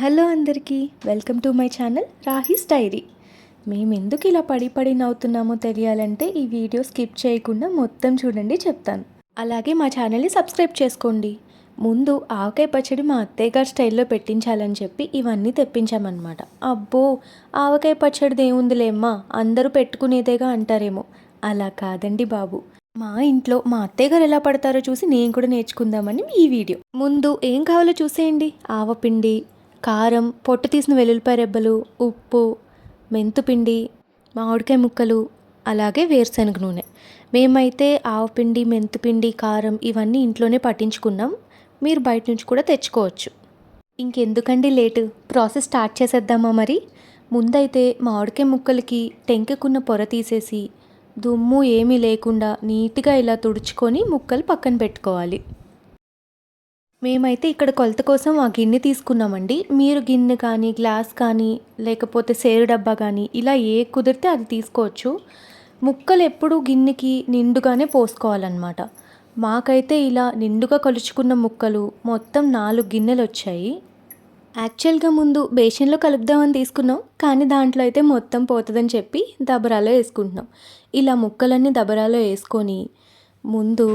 Hello అందరికీ welcome to my channel Rahi's diary. మేము ఎందుకు ఇలా పడి పడి నవ్వుతున్నామో తెలియాలంటే ఈ వీడియో స్కిప్ చేయకుండా మొత్తం చూడండి చెప్తాను. అలాగే మా ఛానల్ని సబ్స్క్రైబ్ చేసుకోండి. ముందు ఆవకాయ పచ్చడి మా అత్తయ్య గారి స్టైల్లో పెట్టించాలని చెప్పి ఇవన్నీ తెప్పించామన్నమాట. అబ్బో ఆవకాయ పచ్చడిది ఏముందిలేమ్మా అందరూ పెట్టుకునేదేగా అంటారేమో. అలా కాదండి బాబు. మా ఇంట్లో మా అత్తయ్య గారు ఎలా పడతారో చూసి నేను కూడా నేర్చుకుందామని ఈ వీడియో. ముందు ఏం కావాలో చూసేయండి. ఆవపిండి కారం పొట్టు తీసిన వెల్లుల్లిపాయ రెబ్బలు ఉప్పు మెంతుపిండి మామిడికాయ ముక్కలు అలాగే వేరుశనగ నూనె. మేమైతే ఆవపిండి మెంతుపిండి కారం ఇవన్నీ ఇంట్లోనే పట్టించుకున్నాం. మీరు బయట నుంచి కూడా తెచ్చుకోవచ్చు. ఇంకెందుకండి లేటు? ప్రాసెస్ స్టార్ట్ చేసేద్దామా మరి? ముందైతే మామిడికాయ ముక్కలకి టెంకెకున్న పొర తీసేసి దుమ్ము ఏమీ లేకుండా నీట్గా ఇలా తుడుచుకొని ముక్కలు పక్కన పెట్టుకోవాలి. మేమైతే ఇక్కడ కొలత కోసం ఆ గిన్నె తీసుకున్నామండి. మీరు గిన్నె కానీ గ్లాస్ కానీ లేకపోతే సేరు డబ్బా కానీ ఇలా ఏ కుదిరితే అది తీసుకోవచ్చు. ముక్కలు ఎప్పుడూ గిన్నెకి నిండుగానే పోసుకోవాలన్నమాట. మాకైతే ఇలా నిండుగా కొలుచుకున్న ముక్కలు మొత్తం నాలుగు గిన్నెలు వచ్చాయి. యాక్చువల్గా ముందు బేషన్లో కలుపుదామని తీసుకున్నాం. కానీ దాంట్లో అయితే మొత్తం పోతుందని చెప్పి దబరాలో వేసుకుంటున్నాం. ఇలా ముక్కలన్నీ దబరాలో వేసుకొని ముందు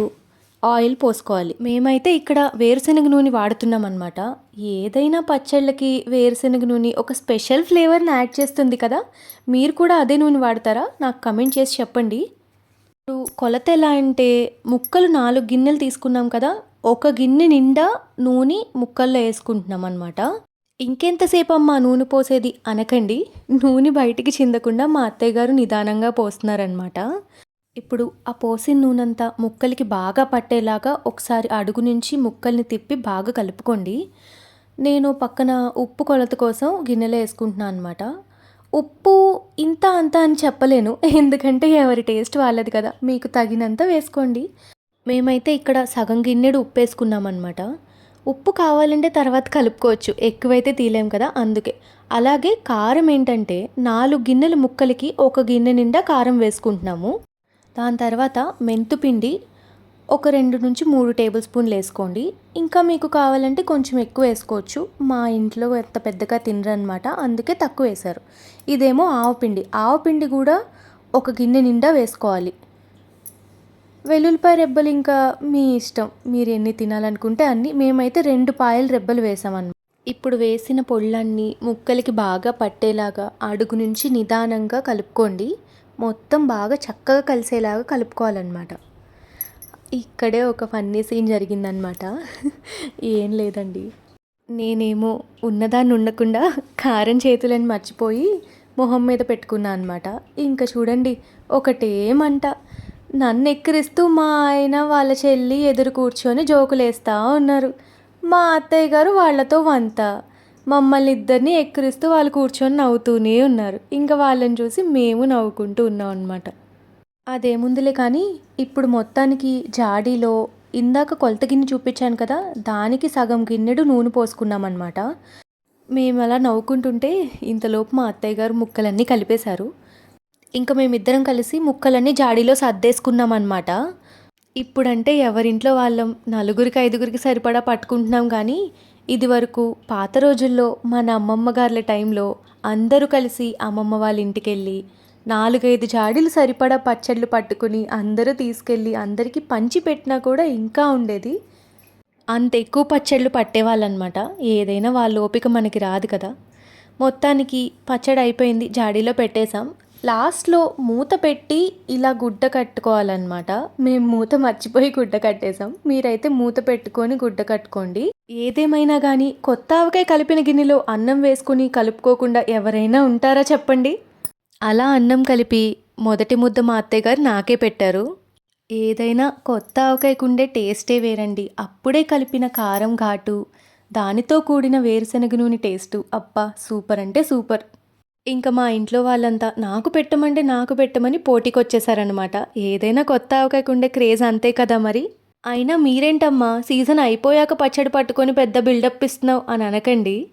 ఆయిల్ పోసుకోవాలి. మేమైతే ఇక్కడ వేరుశనగ నూనె వాడుతున్నాం అనమాట ఏదైనా పచ్చళ్ళకి వేరుశనగ నూనె ఒక స్పెషల్ ఫ్లేవర్ని యాడ్ చేస్తుంది కదా? మీరు కూడా అదే నూనె వాడతారా? నాకు కమెంట్ చేసి చెప్పండి. ఇప్పుడు కొలత ఎలా అంటే ముక్కలు నాలుగు గిన్నెలు తీసుకున్నాం కదా? ఒక గిన్నె నిండా నూనె ముక్కల్లో వేసుకుంటున్నాం అనమాట ఇంకెంతసేపు అమ్మా నూనె పోసేది? అనకండి. నూనె బయటికి చిందకుండా మా అత్తయ్య గారు నిదానంగా పోస్తున్నారనమాట ఇప్పుడు ఆ పోసిన నూనెంతా ముక్కలకి బాగా పట్టేలాగా ఒకసారి అడుగు నుంచి ముక్కల్ని తిప్పి బాగా కలుపుకోండి. నేను పక్కన ఉప్పు కొలత కోసం గిన్నెలో వేసుకుంటున్నాను అనమాట ఉప్పు ఇంత అంత అని చెప్పలేను ఎందుకంటే ఎవరి టేస్ట్ వాళ్ళది కదా. మీకు తగినంత వేసుకోండి. మేమైతే ఇక్కడ సగం గిన్నెడు ఉప్పు వేసుకున్నాం అనమాట ఉప్పు కావాలంటే తర్వాత కలుపుకోవచ్చు ఎక్కువైతే తీలేం కదా అందుకే. అలాగే కారం ఏంటంటే నాలుగు గిన్నెల ముక్కలకి ఒక గిన్నె నిండా కారం వేసుకుంటున్నాము. దాని తర్వాత మెంతుపిండి ఒక రెండు నుంచి మూడు టేబుల్ స్పూన్లు వేసుకోండి. ఇంకా మీకు కావాలంటే కొంచెం ఎక్కువ వేసుకోవచ్చు. మా ఇంట్లో ఎంత పెద్దగా తినరనమాట అందుకే తక్కువ వేశారు. ఇదేమో ఆవపిండి ఆవపిండి కూడా ఒక గిన్నె నిండా వేసుకోవాలి. వెల్లుల్లిపాయ రెబ్బలు ఇంకా మీ ఇష్టం. మీరు ఎన్ని తినాలనుకుంటే అన్ని. మేమైతే రెండు పాయలు రెబ్బలు వేసామన్నమాట ఇప్పుడు వేసిన పొళ్ళన్నీ ముక్కలకి బాగా పట్టేలాగా అడుగు నుంచి నిదానంగా కలుపుకోండి. మొత్తం బాగా చక్కగా కలిసేలాగా కలుపుకోవాలన్నమాట. ఇక్కడే ఒక ఫన్నీ సీన్ జరిగిందనమాట ఏం లేదండి. నేనేమో ఉన్నదాన్ని ఉండకుండా కారం చేతులని మర్చిపోయి మొహం మీద పెట్టుకున్నా అనమాట ఇంకా చూడండి ఒకటేమంట నన్ను ఎక్కిరిస్తూ మా ఆయన వాళ్ళ చెల్లి ఎదురు కూర్చొని జోకులేస్తూ ఉన్నారు. మా అత్తయ్య గారు వాళ్ళతో వంత. మమ్మల్ని ఇద్దరిని ఎక్కిరిస్తూ వాళ్ళు కూర్చొని నవ్వుతూనే ఉన్నారు. ఇంకా వాళ్ళని చూసి మేము నవ్వుకుంటూ ఉన్నాం అనమాట అదేముందిలే కానీ ఇప్పుడు మొత్తానికి జాడీలో ఇందాక కొలత గిన్నె చూపించాను కదా దానికి సగం గిన్నెడు నూనె పోసుకున్నామన్నమాట మేము అలా నవ్వుకుంటుంటే ఇంతలోపు మా అత్తయ్య గారు ముక్కలన్నీ కలిపేశారు. ఇంకా మేమిద్దరం కలిసి ముక్కలన్నీ జాడీలో సర్దేసుకున్నాం అనమాట ఇప్పుడంటే ఎవరింట్లో వాళ్ళం? నలుగురికి ఐదుగురికి సరిపడా పట్టుకుంటున్నాం కానీ ఇది వరకు పాత రోజుల్లో మన అమ్మమ్మ గారుల టైంలో అందరూ కలిసి అమ్మమ్మ వాళ్ళ ఇంటికి వెళ్ళి నాలుగైదు జాడీలు సరిపడా పచ్చళ్ళు పట్టుకుని అందరూ తీసుకెళ్ళి అందరికీ పంచి పెట్టినా కూడా ఇంకా ఉండేది. అంత ఎక్కువ పచ్చళ్ళు పట్టేవాళ్ళనమాట. ఏదైనా వాళ్ళ ఓపిక మనకి రాదు కదా. మొత్తానికి పచ్చడి అయిపోయింది జాడీలో పెట్టేశాం. లాస్ట్లో మూత పెట్టి ఇలా గుడ్డ కట్టుకోవాలన్నమాట. మేము మూత మర్చిపోయి గుడ్డ కట్టేసాం మీరైతే మూత పెట్టుకొని గుడ్డ కట్టుకోండి. ఏదేమైనా కానీ కొత్త ఆవకాయ కలిపిన గిన్నెలో అన్నం వేసుకుని కలుపుకోకుండా ఎవరైనా ఉంటారా చెప్పండి? అలా అన్నం కలిపి మొదటి ముద్ద మా అత్తయ్య గారు నాకే పెట్టారు. ఏదైనా కొత్త ఆవకాయకుండే టేస్టే వేరండి. అప్పుడే కలిపిన కారం ఘాటు దానితో కూడిన వేరుశనగ నూనె టేస్టు. అబ్బా సూపర్ అంటే సూపర్. ఇంకా మా ఇంట్లో వాళ్ళంతా నాకు పెట్టమంటే నాకు పెట్టమని పోటీకి వచ్చేసారనమాట ఏదైనా కొత్త ఆవకాయకుండే క్రేజ్ అంతే కదా మరి? అయినా మీరేంటమ్మా సీజన్ అయిపోయాక పచ్చడి పట్టుకొని పెద్ద బిల్డప్ ఇస్తున్నావు అని అనకండి.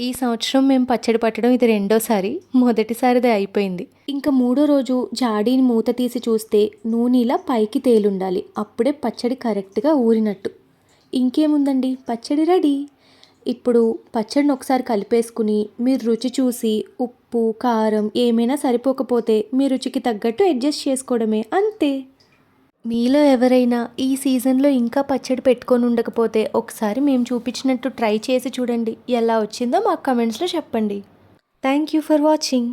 ఈ సంవత్సరం మేము పచ్చడి పట్టడం ఇది రెండోసారి మొదటిసారిది అయిపోయింది. ఇంకా మూడో రోజు జాడీని మూత తీసి చూస్తే నూనె ఇలా పైకి తేలుండాలి. అప్పుడే పచ్చడి కరెక్ట్గా ఊరినట్టు. ఇంకేముందండి? పచ్చడి రెడీ? ఇప్పుడు పచ్చడిని ఒకసారి కలిపేసుకుని మీరు రుచి చూసి ఉప్పు కారం ఏమైనా సరిపోకపోతే మీ రుచికి తగ్గట్టు అడ్జస్ట్ చేసుకోవడమే అంతే. మీలో ఎవరైనా ఈ సీజన్లో ఇంకా పచ్చడి పెట్టుకొని ఉండకపోతే ఒకసారి మేము చూపించినట్టు ట్రై చేసి చూడండి. ఎలా వచ్చిందో మాకు కమెంట్స్లో చెప్పండి. Thank you for watching.